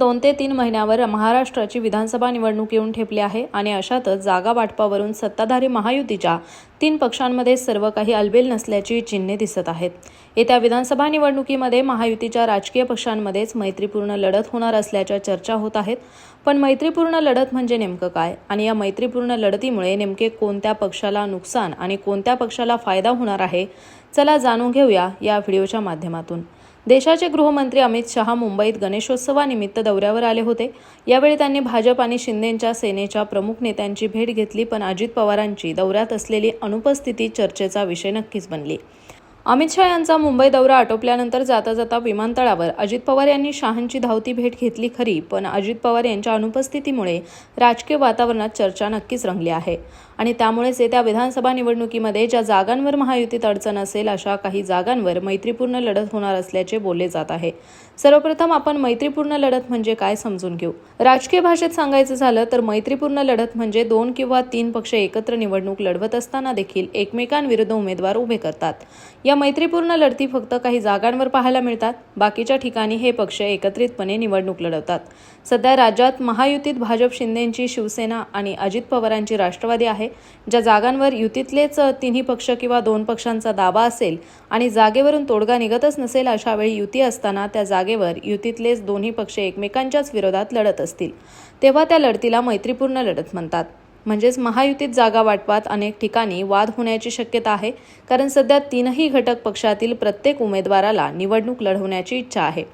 दोन ते तीन महिन्यावर महाराष्ट्राची विधानसभा निवडणूक येऊन ठेपली आहे आणि अशातच जागा वाटपावरून सत्ताधारी महायुतीच्या तीन पक्षांमध्ये सर्व काही अलबेल नसल्याची चिन्हे दिसत आहेत. येत्या विधानसभा निवडणुकीमध्ये महायुतीच्या राजकीय पक्षांमध्येच मैत्रीपूर्ण लढत होणार असल्याच्या चर्चा होत आहेत. पण मैत्रीपूर्ण लढत म्हणजे नेमकं काय? आणि या मैत्रीपूर्ण लढतीमुळे नेमके कोणत्या पक्षाला नुकसान आणि कोणत्या पक्षाला फायदा होणार आहे? चला जाणून घेऊया या व्हिडिओच्या माध्यमातून. देशाचे गृहमंत्री अमित शहा मुंबईत गणेशोत्सवानिमित्त दौऱ्यावर आले होते. यावेळी त्यांनी भाजप आणि शिंदेच्या सेनेच्या प्रमुख नेत्यांची भेट घेतली पण अजित पवारांची दौऱ्यात असलेली अनुपस्थिती चर्चेचा विषय नक्कीच बनली. अमित शहा यांचा मुंबई दौरा आटोपल्यानंतर जाता जाता विमानतळावर अजित पवार यांनी शहांची धावती भेट घेतली खरी पण अजित पवार यांच्या अनुपस्थितीमुळे राजकीय वातावरणात चर्चा नक्कीच रंगली आहे. आणि त्यामुळेच येत्या विधानसभा निवडणुकीमध्ये ज्या जागांवर महायुतीत अडचण असेल अशा काही जागांवर मैत्रीपूर्ण लढत होणार असल्याचे बोलले जात आहे. सर्वप्रथम आपण मैत्रीपूर्ण लढत म्हणजे काय समजून घेऊ? राजकीय भाषेत सांगायचं झालं तर मैत्रीपूर्ण लढत म्हणजे दोन किंवा तीन पक्ष एकत्र निवडणूक लढवत असताना देखील एकमेकांविरुद्ध उमेदवार उभे करतात. या मैत्रीपूर्ण लढती फक्त काही जागांवर पाहायला मिळतात. बाकीच्या ठिकाणी हे पक्ष एकत्रितपणे निवडणूक लढवतात. सध्या राज्यात महायुतीत भाजप शिंदेंची शिवसेना आणि अजित पवारांची राष्ट्रवादी आहे. ज्या जागांवर युतीतलेच तिन्ही पक्ष किंवा दोन पक्षांचा दावा असेल आणि जागेवरून तोडगा निघतच नसेल अशा वेळी युती असताना त्या जागेवर युतीतलेच दोन्ही पक्ष एकमेकांच्याच विरोधात लढत असतील. तेव्हा त्या लढतीला मैत्रीपूर्ण लढत म्हणतात. म्हणजेच महायुतीत जागा वाटपात अनेक ठिकाणी वाद होण्याची शक्यता आहे कारण सध्या तीनही घटक पक्षातील प्रत्येक उमेदवाराला निवडणूक लढवण्याची इच्छा आहे.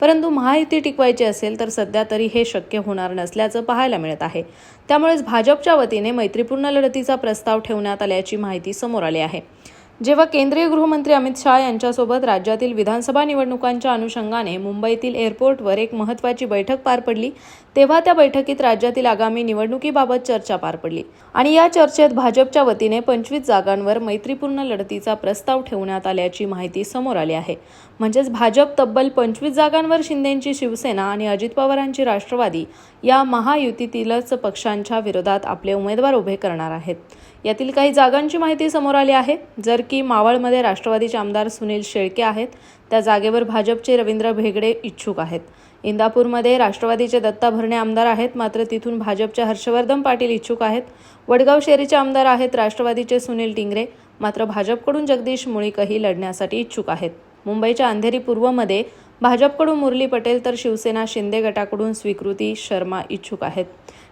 परंतु महायुती टिकवायची असेल तर सध्या तरी हे शक्य होणार नसल्याचं पाहायला मिळत आहे. त्यामुळेच भाजपच्या वतीने मैत्रीपूर्ण लढतीचा प्रस्ताव ठेवण्यात आल्याची माहिती समोर आली आहे. जेव्हा केंद्रीय गृहमंत्री अमित शहा यांच्यासोबत राज्यातील विधानसभा निवडणुकांच्या अनुषंगाने मुंबईतील एअरपोर्टवर एक महत्त्वाची बैठक पार पडली तेव्हा त्या बैठकीत राज्यातील आगामी निवडणुकीबाबत चर्चा पार पडली. आणि या चर्चेत भाजपच्या वतीने पंचवीस जागांवर मैत्रीपूर्ण लढतीचा प्रस्ताव ठेवण्यात आल्याची माहिती समोर आली आहे. म्हणजेच भाजप तब्बल पंचवीस जागांवर शिंदेची शिवसेना आणि अजित पवारांची राष्ट्रवादी या महायुतीतीलच पक्षांच्या विरोधात आपले उमेदवार उभे करणार आहेत. यातील काही जागांची माहिती समोर आली आहे. जर की मावळमध्ये राष्ट्रवादीचे आमदार सुनील शेळके आहेत. त्या जागेवर भाजपचे रवींद्र भेगडे इच्छुक आहेत. इंदापूरमध्ये राष्ट्रवादीचे दत्ता भरणे आमदार आहेत मात्र तिथून भाजपचे हर्षवर्धन पाटील इच्छुक आहेत. वडगाव शेरीचे आमदार आहेत राष्ट्रवादीचे सुनील टिंगरे मात्र भाजपकडून जगदीश मुळीकही लढण्यासाठी इच्छुक आहेत. मुंबईच्या अंधेरी पूर्वमध्ये भाजपकडून मुरली पटेल तर शिवसेना शिंदे गटाकडून स्वीकृती शर्मा इच्छुक आहेत.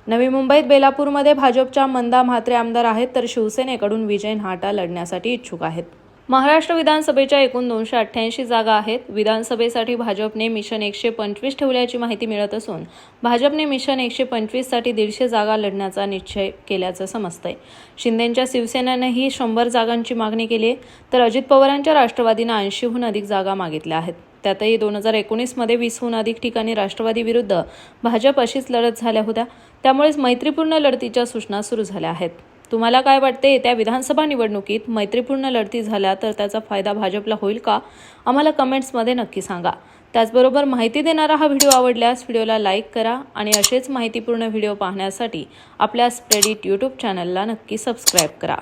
नवी मुंबईत बेलापूरमध्ये भाजपच्या मंदा म्हात्रे आमदार आहेत तर शिवसेनेकडून विजय नाटा लढण्यासाठी इच्छुक आहेत. महाराष्ट्र विधानसभेच्या एकूण दोनशे अठ्ठ्याऐंशी जागा आहेत. विधानसभेसाठी भाजपने मिशन एकशे पंचवीस ठेवल्याची माहिती मिळत असून भाजपने मिशन एकशे पंचवीससाठी दीडशे जागा लढण्याचा निश्चय केल्याचं समजतंय. शिंदेंच्या शिवसेनेनंही शंभर जागांची मागणी केली आहे तर अजित पवारांच्या राष्ट्रवादीनं ऐंशीहून अधिक जागा मागितल्या आहेत. त्यातही दोन हजार एकोणीसमध्ये वीसहून अधिक ठिकाणी राष्ट्रवादी विरुद्ध भाजप अशीच लढत झाल्या होत्या. त्यामुळेच मैत्रीपूर्ण लढतीच्या सूचना सुरू झाल्या आहेत. तुम्हाला काय वाटते त्या विधानसभा निवडणुकीत मैत्रीपूर्ण लढती झाल्या तर त्याचा फायदा भाजपला होईल का? आम्हाला कमेंट्समध्ये नक्की सांगा. त्याचबरोबर माहिती देणारा हा व्हिडिओ आवडल्यास व्हिडिओला लाईक करा आणि असेच माहितीपूर्ण व्हिडिओ पाहण्यासाठी आपल्या स्प्रेडिट यूट्यूब चॅनलला नक्की सबस्क्राईब करा.